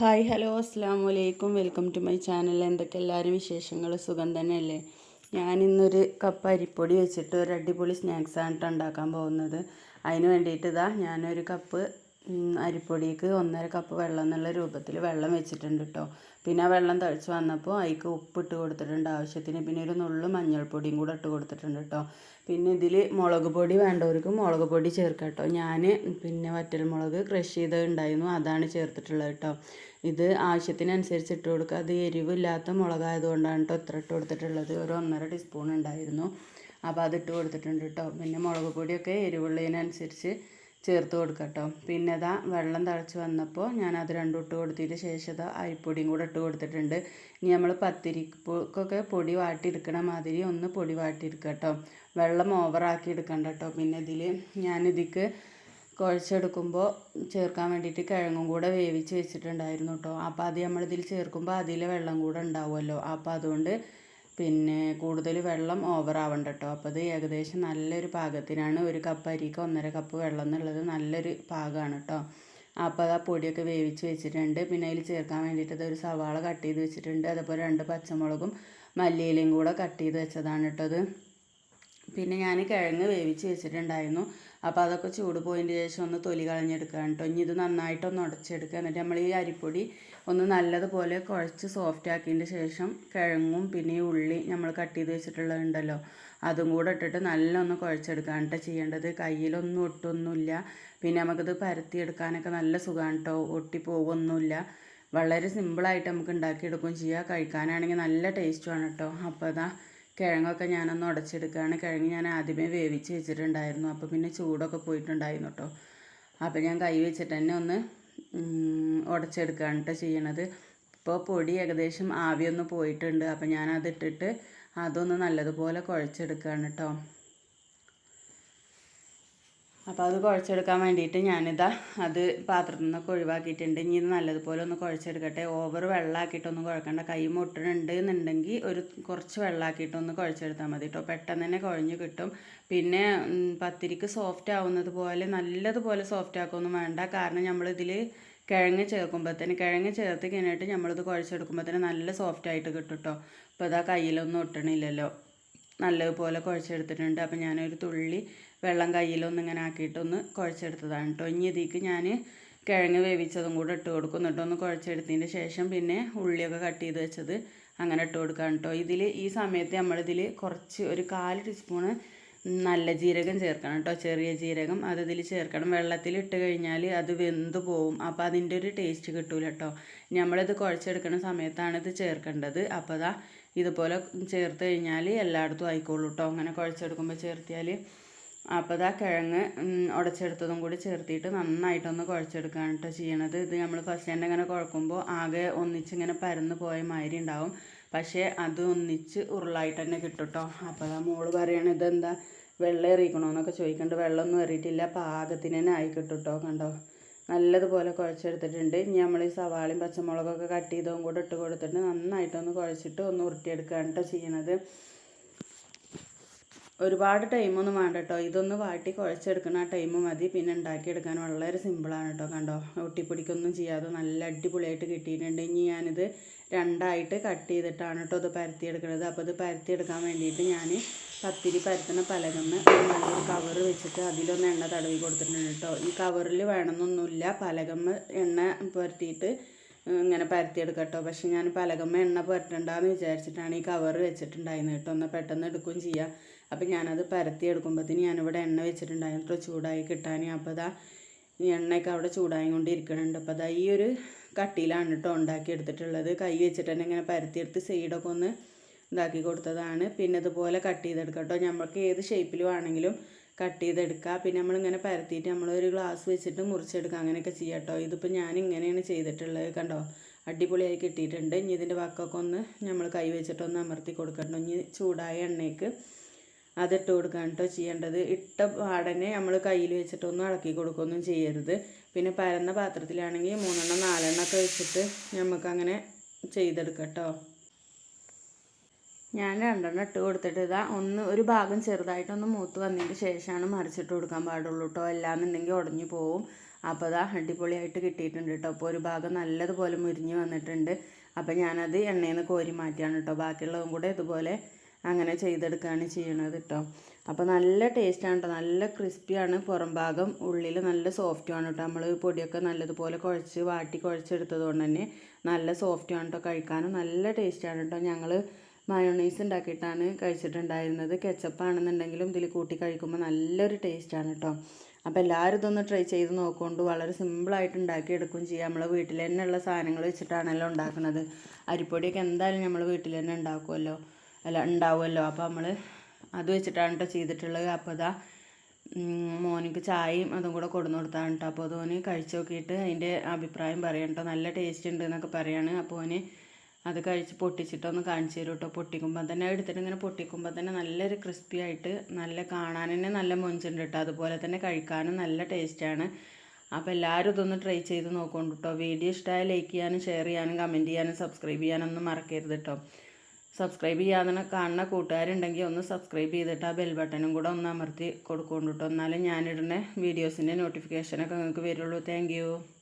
Hi hello അസ്സാം വലൈക്കും welcome to my channel. എന്തൊക്കെ എല്ലാവരും വിശേഷങ്ങൾ സുഖം തന്നെയല്ലേ? ഞാൻ ഇന്നൊരു കപ്പ് അരിപ്പൊടി വെച്ചിട്ട് ഒരു അടിപൊളി സ്നാക്സ് ആണ് ഉണ്ടാക്കാൻ പോകുന്നത്. അതിന് വേണ്ടിയിട്ട് ഇതാ ഞാനൊരു കപ്പ് അരിപ്പൊടിക്ക് ഒന്നര കപ്പ് വെള്ളം എന്നുള്ള രൂപത്തിൽ വെള്ളം വെച്ചിട്ടുണ്ട് കേട്ടോ പിന്നെ ആ വെള്ളം തിളച്ച് വന്നപ്പോൾ അതിക്ക് ഉപ്പിട്ട് കൊടുത്തിട്ടുണ്ട് ആവശ്യത്തിന്. പിന്നെ ഒരു നുള്ളു മഞ്ഞൾപ്പൊടിയും കൂടെ ഇട്ട് കൊടുത്തിട്ടുണ്ട് കേട്ടോ പിന്നെ ഇതിൽ മുളക് പൊടി വേണ്ടവർക്ക് മുളക് പൊടി ചേർക്കാം കേട്ടോ ഞാൻ പിന്നെ വറ്റൽമുളക് ക്രഷ് ചെയ്ത് ഉണ്ടായിരുന്നു അതാണ് ചേർത്തിട്ടുള്ളത് കേട്ടോ ഇത് ആവശ്യത്തിനനുസരിച്ച് ഇട്ട് കൊടുക്കുക. അത് എരിവില്ലാത്ത മുളകായതുകൊണ്ടാണ് കേട്ടോ ഇത്ര ഇട്ട് കൊടുത്തിട്ടുള്ളത്. ഒരു ഒന്നര ടീസ്പൂൺ ഉണ്ടായിരുന്നു. അപ്പോൾ അത് ഇട്ട് കൊടുത്തിട്ടുണ്ട് കേട്ടോ പിന്നെ മുളക് പൊടിയൊക്കെ എരിവുള്ളതിനനുസരിച്ച് ചേർത്ത് കൊടുക്കുക കേട്ടോ പിന്നെ ഇതാ വെള്ളം തിളച്ച് വന്നപ്പോൾ ഞാൻ അത് രണ്ടും ഇട്ട് കൊടുത്തതിന് ശേഷം ഇതാ അരിപ്പൊടിയും കൂടെ ഇട്ട് കൊടുത്തിട്ടുണ്ട്. ഇനി നമ്മൾ പത്തിരിക്കൊക്കെ പൊടി വാട്ടിയെടുക്കണ മാതിരി ഒന്ന് പൊടി വാട്ടിയെടുക്കുക കേട്ടോ വെള്ളം ഓവറാക്കി എടുക്കണ്ട കേട്ടോ പിന്നെ ഇതിൽ ഞാനിതിക്ക് കുഴച്ചെടുക്കുമ്പോൾ ചേർക്കാൻ വേണ്ടിയിട്ട് കിഴങ്ങും കൂടെ വേവിച്ച് വെച്ചിട്ടുണ്ടായിരുന്നു കേട്ടോ അപ്പോൾ അത് നമ്മളിതിൽ ചേർക്കുമ്പോൾ അതിലെ വെള്ളം കൂടെ ഉണ്ടാവുമല്ലോ. അപ്പോൾ അതുകൊണ്ട് പിന്നെ കൂടുതൽ വെള്ളം ഓവർ ആവണ്ട കേട്ടോ അപ്പോൾ അത് ഏകദേശം നല്ലൊരു പാകത്തിനാണ് ഒരു കപ്പ് അരിക്ക് ഒന്നര കപ്പ് വെള്ളം എന്നുള്ളത് നല്ലൊരു പാകമാണ് കേട്ടോ അപ്പോൾ അത് ആ പൊടിയൊക്കെ വേവിച്ച് വെച്ചിട്ടുണ്ട്. പിന്നെ അതിൽ ചേർക്കാൻ വേണ്ടിയിട്ട് ഒരു സവാള കട്ട് ചെയ്ത് വെച്ചിട്ടുണ്ട്. അതുപോലെ രണ്ട് പച്ചമുളകും മല്ലിയിലയും കൂടെ കട്ട് ചെയ്ത് വെച്ചതാണ് കേട്ടോ അത്. പിന്നെ ഞാൻ കിഴങ്ങ് വേവിച്ച് വെച്ചിട്ടുണ്ടായിരുന്നു. അപ്പോൾ അതൊക്കെ ചൂട് പോയതിന്റെ ശേഷം ഒന്ന് തൊലി കളഞ്ഞെടുക്കുകയാണ് കേട്ടോ ഇനി ഇത് നന്നായിട്ടൊന്ന് ഉടച്ചെടുക്കുക. എന്നിട്ട് നമ്മൾ ഈ അരിപ്പൊടി ഒന്ന് നല്ലതുപോലെ കുഴച്ച് സോഫ്റ്റ് ആക്കിയതിന് ശേഷം കിഴങ്ങും പിന്നെ ഈ ഉള്ളി നമ്മൾ കട്ട് ചെയ്ത് വെച്ചിട്ടുള്ളതുണ്ടല്ലോ. അതും കൂടെ ഇട്ടിട്ട് നല്ല ഒന്ന് കുഴച്ചെടുക്കുകയാണ് കേട്ടോ ചെയ്യേണ്ടത്. കയ്യിലൊന്നും ഒട്ടൊന്നുമില്ല. പിന്നെ നമുക്കിത് പരത്തിയെടുക്കാനൊക്കെ നല്ല സുഖമാണ് കേട്ടോ ഒട്ടി പോകുമൊന്നുമില്ല വളരെ സിമ്പിളായിട്ട് നമുക്ക് ഉണ്ടാക്കിയെടുക്കുകയും ചെയ്യാം. കഴിക്കാനാണെങ്കിൽ നല്ല ടേസ്റ്റുമാണ് കേട്ടോ അപ്പോൾ അതാ കിഴങ്ങൊക്കെ ഞാനൊന്ന് ഉടച്ചെടുക്കുകയാണ്. കിഴങ്ങ് ഞാൻ ആദ്യമേ വേവിച്ച് വെച്ചിട്ടുണ്ടായിരുന്നു. അപ്പോൾ പിന്നെ ചൂടൊക്കെ പോയിട്ടുണ്ടായിരുന്നു കേട്ടോ അപ്പോൾ ഞാൻ കൈ വെച്ചിട്ട് തന്നെ ഒന്ന് ഉടച്ചെടുക്കുകയാണ് ചെയ്യണത്. ഇപ്പോൾ പൊടി ഏകദേശം ആവിയൊന്ന് പോയിട്ടുണ്ട്. അപ്പോൾ ഞാനതിട്ടിട്ട് അതൊന്ന് നല്ലതുപോലെ കുഴച്ചെടുക്കുകയാണ് കേട്ടോ അപ്പോൾ അത് കുഴച്ചെടുക്കാൻ വേണ്ടിയിട്ട് ഞാനിതാ അത് പാത്രത്തിൽ നിന്നൊക്കെ ഒഴിവാക്കിയിട്ടുണ്ട്. ഇനി ഇത് നല്ലതുപോലെ ഒന്ന് കുഴച്ചെടുക്കട്ടെ. ഓവർ വെള്ളമാക്കിയിട്ടൊന്നും കുഴക്കണ്ട. കൈ മുട്ടുന്നുണ്ട് എന്നുണ്ടെങ്കിൽ ഒരു കുറച്ച് വെള്ളമാക്കിയിട്ടൊന്ന് കുഴച്ചെടുത്താൽ മതി കേട്ടോ പെട്ടെന്ന് തന്നെ കുഴഞ്ഞ് കിട്ടും. പിന്നെ പത്തിരിക്ക് സോഫ്റ്റ് ആവുന്നത് പോലെ നല്ലതുപോലെ സോഫ്റ്റ് ആക്കൊന്നും വേണ്ട. കാരണം നമ്മളിതിൽ കിഴങ്ങ് ചേർക്കുമ്പോഴത്തേന് കിഴങ്ങ് ചേർത്ത് കഴിഞ്ഞിട്ട് നമ്മളിത് കുഴച്ചെടുക്കുമ്പോഴത്തേന് നല്ല സോഫ്റ്റ് ആയിട്ട് കിട്ടും കേട്ടോ ഇപ്പോൾ ഇതാ കയ്യിലൊന്നും ഒട്ടണില്ലല്ലോ. നല്ലതുപോലെ കുഴച്ചെടുത്തിട്ടുണ്ട്. അപ്പം ഞാനൊരു തുള്ളി വെള്ളം കയ്യിലൊന്ന് ഇങ്ങനെ ആക്കിയിട്ടൊന്ന് കുഴച്ചെടുത്തതാണ് കേട്ടോ. ഇനി ഇതിക്ക് ഞാൻ കിഴങ്ങ് വേവിച്ചതും കൂടെ ഇട്ട് കൊടുക്കും എന്നിട്ടൊന്ന് കുഴച്ചെടുത്തതിന്റെ ശേഷം പിന്നെ ഉള്ളിയൊക്കെ കട്ട് ചെയ്ത് വെച്ചത് അങ്ങനെ ഇട്ട് കൊടുക്കാം കേട്ടോ. ഇതിൽ ഈ സമയത്ത് നമ്മളിതിൽ കുറച്ച് ഒരു കാൽ ടീസ്പൂണ് നല്ല ജീരകം ചേർക്കണം കേട്ടോ. ചെറിയ ജീരകം അത് ഇതിൽ ചേർക്കണം. വെള്ളത്തിൽ ഇട്ട് കഴിഞ്ഞാൽ അത് വെന്ത് പോവും. അപ്പോൾ അതിന്റെ ഒരു ടേസ്റ്റ് കിട്ടൂല കേട്ടോ. നമ്മളിത് കുഴച്ചെടുക്കുന്ന സമയത്താണ് ഇത് ചേർക്കേണ്ടത്. അപ്പോൾ അതാ ഇതുപോലെ ചേർത്ത് കഴിഞ്ഞാൽ എല്ലായിടത്തും ആയിക്കോളൂ കേട്ടോ. അങ്ങനെ കുഴച്ചെടുക്കുമ്പോൾ ചേർത്തിയാൽ അപ്പോൾ ഇതാ കിഴങ്ങ് ഉടച്ചെടുത്തതും കൂടി ചേർത്തിട്ട് നന്നായിട്ടൊന്ന് കുഴച്ചെടുക്കുകയാണ് കേട്ടോ ചെയ്യണത്. ഇത് നമ്മൾ ഫസ്റ്റ് തന്നെ ഇങ്ങനെ കുഴക്കുമ്പോൾ ആകെ ഒന്നിച്ചിങ്ങനെ പരന്ന് പോയ മാതിരി ഉണ്ടാവും പക്ഷേ അത് ഒന്നിച്ച് ഉരുളായിട്ട് തന്നെ കിട്ടും കേട്ടോ അപ്പോൾ ആ മോൾ പറയണത് ഇതെന്താ വെള്ളം എറിയിക്കണമെന്നൊക്കെ ചോദിക്കുന്നുണ്ട് വെള്ളമൊന്നും എറിയിട്ടില്ല. പാകത്തിന് തന്നെ ആയി കിട്ടും കേട്ടോ കണ്ടോ? നല്ലതുപോലെ കുഴച്ചെടുത്തിട്ടുണ്ട്. ഇനി നമ്മൾ ഈ സവാളയും പച്ചമുളകൊക്കെ കട്ട് ചെയ്തതും കൂടെ ഇട്ട് കൊടുത്തിട്ട് നന്നായിട്ടൊന്ന് കുഴച്ചിട്ട് ഒന്ന് ഉരുട്ടിയെടുക്കുകയാണ് കേട്ടോ ചെയ്യണത്. ഒരുപാട് ടൈമൊന്നും വേണ്ട കേട്ടോ ഇതൊന്ന് വാട്ടി കുഴച്ചെടുക്കുന്ന ടൈം മതി. പിന്നെ ഉണ്ടാക്കിയെടുക്കാൻ വളരെ സിമ്പിളാണ് കേട്ടോ കണ്ടോ? ഒട്ടിപ്പിടിക്കൊന്നും ചെയ്യാതെ നല്ല അടിപൊളിയായിട്ട് കിട്ടിയിട്ടുണ്ട്. ഇനി ഞാനിത് രണ്ടായിട്ട് കട്ട് ചെയ്തിട്ടാണ് കേട്ടോ ഇത് പരത്തിയെടുക്കുന്നത്. അപ്പോൾ ഇത് പരത്തിയെടുക്കാൻ വേണ്ടിയിട്ട് ഞാൻ പത്തിരി പരത്തുന്ന പലകന്ന് നല്ലൊരു കവർ വെച്ചിട്ട് അതിലൊന്ന് എണ്ണ തടവി കൊടുത്തിട്ടുണ്ട് കേട്ടോ ഈ കവറിൽ വേണമെന്നൊന്നുമില്ല. പലകമ്മ എണ്ണ പുരട്ടിയിട്ട് ഇങ്ങനെ പരത്തിയെടുക്കാം കേട്ടോ പക്ഷെ ഞാൻ പലകമ്മ എണ്ണ പുരട്ടണ്ടെന്ന് വിചാരിച്ചിട്ടാണ് ഈ കവർ വെച്ചിട്ടുണ്ടായിരുന്നത് കേട്ടോ. ഒന്ന് പെട്ടെന്ന് എടുക്കുകയും ചെയ്യാം. അപ്പം ഞാനത് പരത്തിയെടുക്കുമ്പോഴത്തേന് ഞാനിവിടെ എണ്ണ വെച്ചിട്ടുണ്ടായിരുന്നു. കേട്ടോ ചൂടായി കിട്ടാൻ അപ്പോൾ അതാ എണ്ണയൊക്കെ അവിടെ ചൂടായി കൊണ്ടിരിക്കണുണ്ട് അപ്പോൾ അതാ ഈ ഒരു കട്ടിയിലാണ് കേട്ടോ ഉണ്ടാക്കി എടുത്തിട്ടുള്ളത്. കൈ വെച്ചിട്ട് തന്നെ ഇങ്ങനെ പരത്തിയെടുത്ത് സൈഡൊക്കെ ഒന്ന് ഇതാക്കി കൊടുത്തതാണ്. പിന്നെ ഇതുപോലെ കട്ട് ചെയ്തെടുക്കാം കേട്ടോ. നമുക്ക് ഏത് ഷേപ്പിൽ വേണമെങ്കിലും കട്ട് ചെയ്തെടുക്കുക പിന്നെ നമ്മളിങ്ങനെ പരത്തിയിട്ട് നമ്മളൊരു ഗ്ലാസ് വെച്ചിട്ട് മുറിച്ചെടുക്കുക അങ്ങനെയൊക്കെ ചെയ്യാം കേട്ടോ ഇതിപ്പോൾ ഞാൻ ഇങ്ങനെയാണ് ചെയ്തിട്ടുള്ളത് കണ്ടോ? അടിപൊളിയായി കിട്ടിയിട്ടുണ്ട്. ഇനി ഇതിന്റെ വക്കൊക്കെ ഒന്ന് നമ്മൾ കൈ വെച്ചിട്ടൊന്ന് അമർത്തി കൊടുക്കട്ടോ. ഇനി ചൂടായ എണ്ണയ്ക്ക് അതിട്ട് കൊടുക്കുകയാണ് കേട്ടോ ചെയ്യേണ്ടത്. ഇട്ട പാടനെ നമ്മൾ കയ്യിൽ വെച്ചിട്ടൊന്നും ഇളക്കി കൊടുക്കുകയൊന്നും ചെയ്യരുത്. പിന്നെ പരന്ന പാത്രത്തിലാണെങ്കിൽ മൂന്നെണ്ണം നാലെണ്ണം ഒക്കെ വെച്ചിട്ട് നമുക്കങ്ങനെ ചെയ്തെടുക്കാം കേട്ടോ ഞാൻ രണ്ടെണ്ണം ഇട്ട് കൊടുത്തിട്ട് ഇതാ ഒന്ന് ഒരു ഭാഗം ചെറുതായിട്ടൊന്ന് മൂത്ത് വന്നതിന് ശേഷമാണ് മറിച്ചിട്ട് കൊടുക്കാൻ പാടുള്ളൂ കേട്ടോ അല്ലാന്നുണ്ടെങ്കിൽ ഉടഞ്ഞു പോവും. അപ്പോൾ അതാ അടിപൊളിയായിട്ട് കിട്ടിയിട്ടുണ്ട് കേട്ടോ അപ്പോൾ ഒരു ഭാഗം നല്ലതുപോലെ മുരിഞ്ഞ് വന്നിട്ടുണ്ട്. അപ്പോൾ ഞാനത് എണ്ണയിൽ നിന്ന് കോരി മാറ്റിയാണ് കേട്ടോ ബാക്കിയുള്ളതും കൂടെ ഇതുപോലെ അങ്ങനെ ചെയ്തെടുക്കുകയാണ് ചെയ്യണത് കേട്ടോ അപ്പോൾ നല്ല ടേസ്റ്റാണ് കേട്ടോ നല്ല ക്രിസ്പിയാണ് പുറം ഭാഗം ഉള്ളിൽ നല്ല സോഫ്റ്റുമാണ് കേട്ടോ നമ്മൾ പൊടിയൊക്കെ നല്ലതുപോലെ കുഴച്ച് വാട്ടി കുഴച്ചെടുത്തത് കൊണ്ട് തന്നെ നല്ല സോഫ്റ്റുമാണ് കേട്ടോ കഴിക്കാനും നല്ല ടേസ്റ്റാണ് കേട്ടോ ഞങ്ങൾ മയോണൈസ് ഉണ്ടാക്കിയിട്ടാണ് കഴിച്ചിട്ടുണ്ടായിരുന്നത്. കെച്ചപ്പാണെന്നുണ്ടെങ്കിലും ഇതിൽ കൂട്ടി കഴിക്കുമ്പോൾ നല്ലൊരു ടേസ്റ്റാണ് കേട്ടോ അപ്പോൾ എല്ലാവരും ഇതൊന്ന് ട്രൈ ചെയ്ത് നോക്കുകൊണ്ട് വളരെ സിമ്പിളായിട്ട് ഉണ്ടാക്കിയെടുക്കുകയും ചെയ്യാം. നമ്മൾ വീട്ടിൽ തന്നെയുള്ള സാധനങ്ങൾ വെച്ചിട്ടാണല്ലോ ഉണ്ടാക്കുന്നത്. അരിപ്പൊടിയൊക്കെ എന്തായാലും നമ്മൾ വീട്ടിൽ തന്നെ ഉണ്ടാക്കുമല്ലോ അല്ല ഉണ്ടാവുമല്ലോ അപ്പോൾ നമ്മൾ അത് വെച്ചിട്ടാണ് കേട്ടോ ചെയ്തിട്ടുള്ളത്. അപ്പോൾ അതാ മോനിക്ക് ചായയും അതും കൂടെ കൊടുന്നു കൊടുത്താണ് കേട്ടോ അപ്പോൾ അതോന് കഴിച്ചു നോക്കിയിട്ട് അതിന്റെ അഭിപ്രായം പറയാം കേട്ടോ നല്ല ടേസ്റ്റ് ഉണ്ട് എന്നൊക്കെ പറയാണ്. അപ്പോൾ ഓന് അത് കഴിച്ച് പൊട്ടിച്ചിട്ടൊന്ന് കാണിച്ചു തരും കേട്ടോ പൊട്ടിക്കുമ്പോൾ തന്നെ എടുത്തിട്ട് ഇങ്ങനെ പൊട്ടിക്കുമ്പോൾ തന്നെ നല്ലൊരു ക്രിസ്പി ആയിട്ട് നല്ല കാണാൻ തന്നെ നല്ല മൊഞ്ചുണ്ട് കേട്ടോ അതുപോലെ തന്നെ കഴിക്കാനും നല്ല ടേസ്റ്റാണ് അപ്പോൾ എല്ലാവരും ഇതൊന്ന് ട്രൈ ചെയ്ത് നോക്കൊണ്ട് കേട്ടോ വീഡിയോ ഇഷ്ടമായ ലൈക്ക് ചെയ്യാനും ഷെയർ ചെയ്യാനും കമന്റ് ചെയ്യാനും സബ്സ്ക്രൈബ് ചെയ്യാനൊന്നും മറക്കരുത് കേട്ടോ സബ്സ്ക്രൈബ് ചെയ്യാതെ കാണുന്ന കൂട്ടുകാരുണ്ടെങ്കിൽ ഒന്ന് സബ്സ്ക്രൈബ് ചെയ്തിട്ട് ആ ബെൽ ബട്ടണും കൂടെ ഒന്ന് അമർത്തി കൊടുക്കൊണ്ട് കേട്ടോ എന്നാലും ഞാനിടുന്ന വീഡിയോസിന്റെ നോട്ടിഫിക്കേഷനൊക്കെ നിങ്ങൾക്ക് വരുള്ളൂ. താങ്ക്